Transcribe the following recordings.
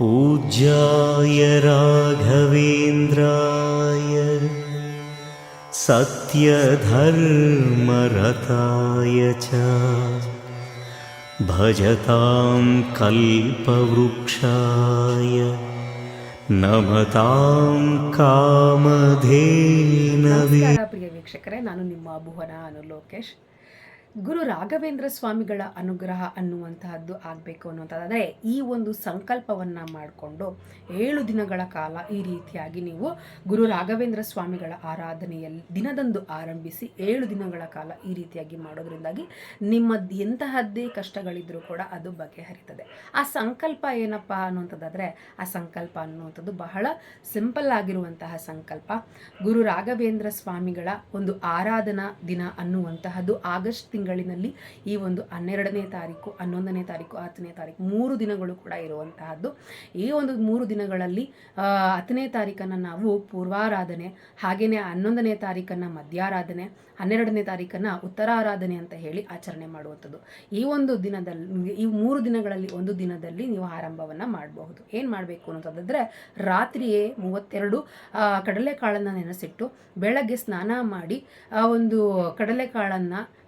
पूज्याय राघवेन्द्राय सत्यधर्मरताय च भजतां कल्पवृक्षाय नमतां कामधेनवे ನಮಸ್ಕಾರ ಪ್ರಿಯ ವೀಕ್ಷಕರೇ ನಾನು ನಿಮ್ಮ ಭುವನ ಅನು ಲೋಕೇಶ್ ಗುರು ರಾಘವೇಂದ್ರ ಸ್ವಾಮಿಗಳ ಅನುಗ್ರಹ ಅನ್ನುವಂತಹದ್ದು ಆಗಬೇಕು ಅನ್ನುವಂಥದ್ದಾದರೆ, ಈ ಒಂದು ಸಂಕಲ್ಪವನ್ನು ಮಾಡಿಕೊಂಡು ಏಳು ದಿನಗಳ ಕಾಲ ಈ ರೀತಿಯಾಗಿ ನೀವು ಗುರು ರಾಘವೇಂದ್ರ ಸ್ವಾಮಿಗಳ ಆರಾಧನೆಯಲ್ಲಿ ದಿನದಂದು ಆರಂಭಿಸಿ ಏಳು ದಿನಗಳ ಕಾಲ ಈ ರೀತಿಯಾಗಿ ಮಾಡೋದ್ರಿಂದಾಗಿ ನಿಮ್ಮದು ಎಂತಹದ್ದೇ ಕಷ್ಟಗಳಿದ್ರೂ ಕೂಡ ಅದು ಬಗೆಹರಿತದೆ. ಆ ಸಂಕಲ್ಪ ಏನಪ್ಪ ಅನ್ನುವಂಥದ್ದಾದರೆ, ಆ ಸಂಕಲ್ಪ ಅನ್ನುವಂಥದ್ದು ಬಹಳ ಸಿಂಪಲ್ ಆಗಿರುವಂತಹ ಸಂಕಲ್ಪ. ಗುರು ರಾಘವೇಂದ್ರ ಸ್ವಾಮಿಗಳ ಒಂದು ಆರಾಧನಾ ದಿನ ಅನ್ನುವಂತಹದ್ದು ಆಗಸ್ಟ್ ತಿಂಗಳಿನಲ್ಲಿ ಈ ಒಂದು ಹನ್ನೆರಡನೇ ತಾರೀಕು, ಹನ್ನೊಂದನೇ ತಾರೀಕು, ಹತ್ತನೇ ತಾರೀಕು ಮೂರು ದಿನಗಳು ಕೂಡ ಇರುವಂತಹದ್ದು. ಈ ಒಂದು ಮೂರು ದಿನಗಳಲ್ಲಿ ಹತ್ತನೇ ತಾರೀಕನ್ನು ನಾವು ಪೂರ್ವಾರಾಧನೆ ಹಾಗೆಯೇ ಹನ್ನೊಂದನೇ ತಾರೀಕನ್ನು ಮಧ್ಯಾರಾಧನೆ, ಹನ್ನೆರಡನೇ ತಾರೀಕನ್ನು ಉತ್ತರಾರಾಧನೆ ಅಂತ ಹೇಳಿ ಆಚರಣೆ ಮಾಡುವಂಥದ್ದು. ಈ ಒಂದು ದಿನದಲ್ಲಿ ಈ ಮೂರು ದಿನಗಳಲ್ಲಿ ಒಂದು ದಿನದಲ್ಲಿ ನೀವು ಆರಂಭವನ್ನು ಮಾಡಬಹುದು. ಏನು ಮಾಡಬೇಕು ಅನ್ನೋದಾದರೆ ರಾತ್ರಿಯೇ ಮೂವತ್ತೆರಡು ಕಡಲೆಕಾಳನ್ನು ನೆನೆಸಿಟ್ಟು ಬೆಳಗ್ಗೆ ಸ್ನಾನ ಮಾಡಿ, ಆ, ಒಂದು ಕಡಲೆಕಾಳನ್ನು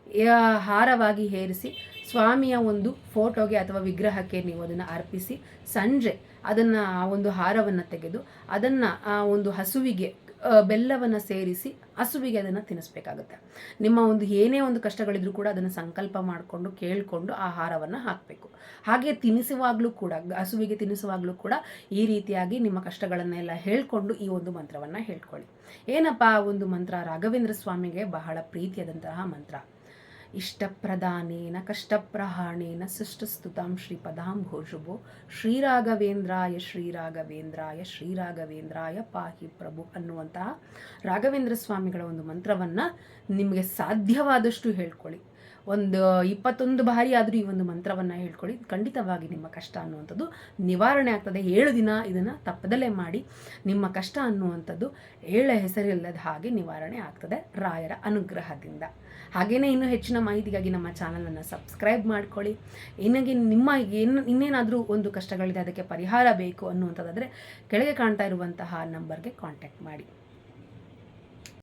ಹಾರವಾಗಿ ಹೇರಿಸಿ ಸ್ವಾಮಿಯ ಒಂದು ಫೋಟೋಗೆ ಅಥವಾ ವಿಗ್ರಹಕ್ಕೆ ನೀವು ಅದನ್ನು ಅರ್ಪಿಸಿ ಸಂಜೆ ಅದನ್ನು ಆ ಒಂದು ಹಾರವನ್ನು ತೆಗೆದು ಅದನ್ನು ಆ ಒಂದು ಹಸುವಿಗೆ ಬೆಲ್ಲವನ್ನು ಸೇರಿಸಿ ಹಸುವಿಗೆ ಅದನ್ನು ತಿನ್ನಿಸ್ಬೇಕಾಗುತ್ತೆ ನಿಮ್ಮ ಒಂದು ಏನೇ ಒಂದು ಕಷ್ಟಗಳಿದ್ರೂ ಕೂಡ ಅದನ್ನು ಸಂಕಲ್ಪ ಮಾಡಿಕೊಂಡು ಕೇಳಿಕೊಂಡು ಆಹಾರವನ್ನು ಹಾಕಬೇಕು. ಹಾಗೆ ತಿನ್ನಿಸುವಾಗಲೂ ಕೂಡ, ಹಸುವಿಗೆ ತಿನ್ನಿಸುವಾಗಲೂ ಕೂಡ ಈ ರೀತಿಯಾಗಿ ನಿಮ್ಮ ಕಷ್ಟಗಳನ್ನೆಲ್ಲ ಹೇಳಿಕೊಂಡು ಈ ಒಂದು ಮಂತ್ರವನ್ನು ಹೇಳ್ಕೊಳ್ಳಿ. ಏನಪ್ಪ ಆ ಒಂದು ಮಂತ್ರ? ರಾಘವೇಂದ್ರ ಸ್ವಾಮಿಗೆ ಬಹಳ ಪ್ರೀತಿಯಾದಂತಹ ಮಂತ್ರ. ಇಷ್ಟಪ್ರದಾನೇನ ಕಷ್ಟಪ್ರಹಾಣೇನ ಶ್ರೀ ಶ್ರೀಪದಾಂ ಘೋಷುಭೋ, ಶ್ರೀರಾಘವೇಂದ್ರಾಯ ಶ್ರೀರಾಘವೇಂದ್ರಾಯ ಶ್ರೀರಾಘವೇಂದ್ರಾಯ ಪಾಹಿ ಪ್ರಭು ಅನ್ನುವಂತಹ ರಾಘವೇಂದ್ರ ಸ್ವಾಮಿಗಳ ಒಂದು ಮಂತ್ರವನ್ನು ನಿಮಗೆ ಸಾಧ್ಯವಾದಷ್ಟು ಹೇಳ್ಕೊಳ್ಳಿ. ಒಂದು ಇಪ್ಪತ್ತೊಂದು ಬಾರಿ ಆದರೂ ಈ ಒಂದು ಮಂತ್ರವನ್ನು ಹೇಳ್ಕೊಳ್ಳಿ. ಖಂಡಿತವಾಗಿ ನಿಮ್ಮ ಕಷ್ಟ ಅನ್ನುವಂಥದ್ದು ನಿವಾರಣೆ ಆಗ್ತದೆ. ಏಳು ದಿನ ಇದನ್ನು ತಪ್ಪದಲ್ಲೇ ಮಾಡಿ ನಿಮ್ಮ ಕಷ್ಟ ಅನ್ನುವಂಥದ್ದು ಏಳ ಹೆಸರಿಲ್ಲದ ಹಾಗೆ ನಿವಾರಣೆ ಆಗ್ತದೆ ರಾಯರ ಅನುಗ್ರಹದಿಂದ. ಹಾಗೆಯೇ ಇನ್ನೂ ಹೆಚ್ಚಿನ ಮಾಹಿತಿಗಾಗಿ ನಮ್ಮ ಚಾನಲನ್ನು ಸಬ್ಸ್ಕ್ರೈಬ್ ಮಾಡ್ಕೊಳ್ಳಿ. ಇನ್ನಗೆ ನಿಮ್ಮ ಏನು ಇನ್ನೇನಾದರೂ ಒಂದು ಕಷ್ಟಗಳಿದೆ ಅದಕ್ಕೆ ಪರಿಹಾರ ಬೇಕು ಅನ್ನುವಂಥದ್ದಾದರೆ ಕೆಳಗೆ ಕಾಣ್ತಾ ಇರುವಂತಹ ನಂಬರ್ಗೆ ಕಾಂಟ್ಯಾಕ್ಟ್ ಮಾಡಿ.